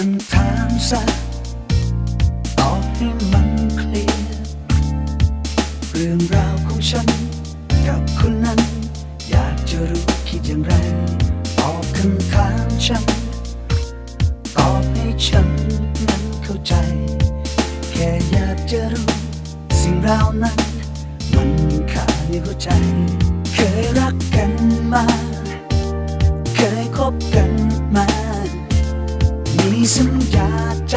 คำถามซะตอบให้มันเคลียร์เรื่องราวของฉัน กับคนนั้น อยากจะรู้คิดอย่างไรตอบคำถามฉันตอบให้ฉันนั้นเข้าใจ แค่อยากจะรู้สิ่งราวนั้น มันขาดในหัวใจ เคยรักกันมา เคยคบกัน สัญญาใจ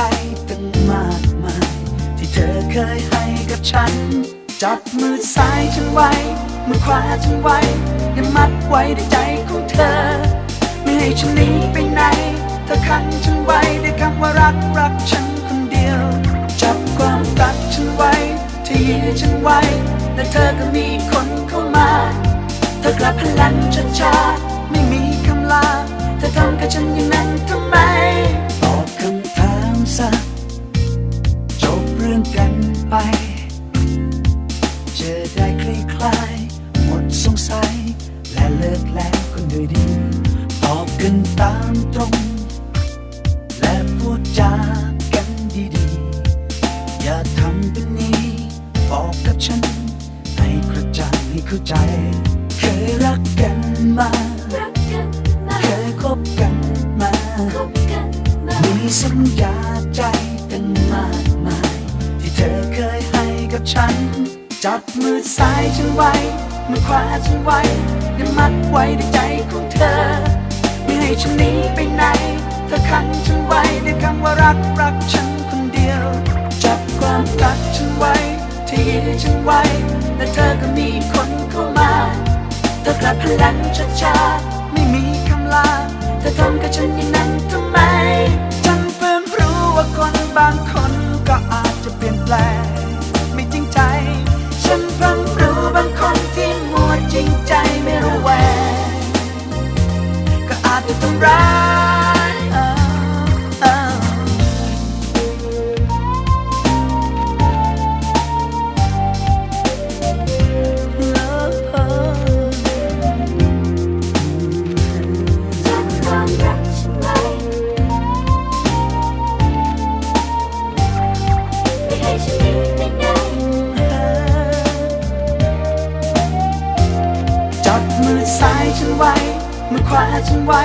ตั้งมากมาย ที่เธอเคยให้กับฉัน จับมือซ้ายฉันไว้ มือขวาฉันไว้และมัดไว้ในใจของเธอ ไม่ให้ฉันหนีไปไหนเธอขังฉันไว้ด้วยคำว่ารักรักฉันคนเดียว จับความรักฉันไว้เธอยื้อฉันไว้ และเธอก็มีคนเข้ามา เธอกลับพลันช้าๆไม่มีคำลา กันตามตรง และพูดจากันดีๆ อย่าทำเป็นนี้ บอกกับฉัน ให้กระจ่างให้เข้าใจ เคยรักกันมารักกันมาเคยคบกันมาคบกันมามีสัญญาใจตั้งมากมาย ที่เธอเคยให้กับฉัน จับมือซ้ายฉันไว้มือขวาฉันไว้และมัดไว้ในใจของเธอไม่ให้ ฉันหนีไปไหนเธอขังฉันไว้ด้วยคำว่ารักรักฉันคนเดียว จับความรักฉันไว้เธอยืนฉันไว้และเธอก็มีคนเข้ามา เธอกลับพลังช้าๆาจจะทำร้ายเออเออจับความรักฉันไว้ไม่ให้ฉันหนีไปไหนจับมือซ้ายฉันไว้ มือขวาฉันไว้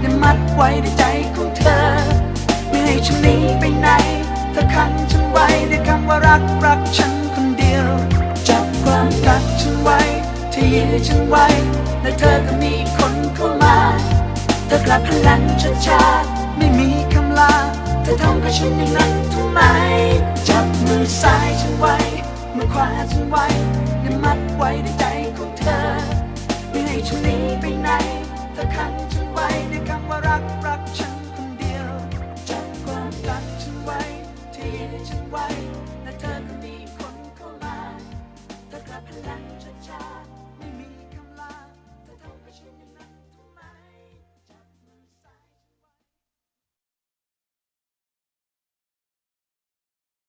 และมัดไว้ในใจของเธอ ไม่ให้ฉันหนีไปไหนเธอขังฉันไว้ด้วยคำว่ารักรักฉันคนเดียว จับความรักฉันไว้เธอยื้อฉันไว้ และเธอก็มีคนเข้ามาเธอกลับพลันช้าๆไม่มีคำลาเธอทำกับฉันอย่างนั้นทำไม จับมือซ้ายฉันไว้มือขวาฉันไว้และมัดไว้ในใจของเธอไม่ให้ฉันหนีไปไหน เธ